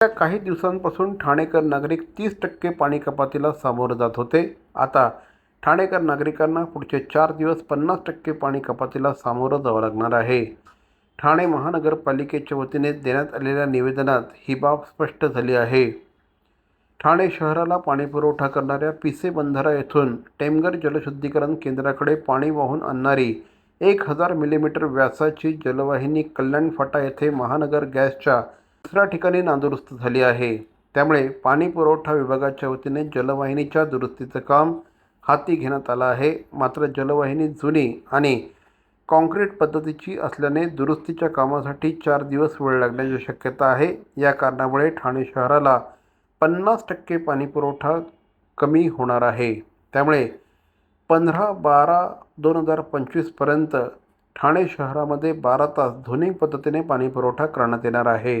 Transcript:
गेल्या काही दिवसांपासून ठाणेकर नागरिक तीस टक्के पाणी कपातीला सामोरं जात होते. आता ठाणेकर नागरिकांना पुढचे चार दिवस पन्नास टक्के पाणी कपातीला सामोरं जावं लागणार आहे. ठाणे महानगरपालिकेच्या वतीने देण्यात आलेल्या निवेदनात ही बाब स्पष्ट झाली आहे. ठाणे शहराला पाणीपुरवठा करणाऱ्या पिसे बंधारा येथून टेमगर जलशुद्धीकरण केंद्राकडे पाणी वाहून आणणारी एक हजार मिलीमीटर व्यासाची जलवाहिनी कल्याण फाटा येथे महानगर गॅसच्या दुसऱ्या ठिकाणी नादुरुस्त झाली आहे. त्यामुळे पाणी पुरवठा विभागाच्या वतीने जलवाहिनीच्या दुरुस्तीचं काम हाती घेण्यात आलं आहे. मात्र जलवाहिनी जुनी आणि कॉन्क्रीट पद्धतीची असल्याने दुरुस्तीच्या कामासाठी चार दिवस वेळ लागण्याची शक्यता आहे. या कारणामुळे ठाणे शहराला पन्नास टक्के पाणीपुरवठा कमी होणार आहे. त्यामुळे पंधरा बारा दोन हजार पंचवीसपर्यंत ठाणे शहरामध्ये बारा तास ध्वनी पद्धतीने पाणीपुरवठा करण्यात येणार आहे.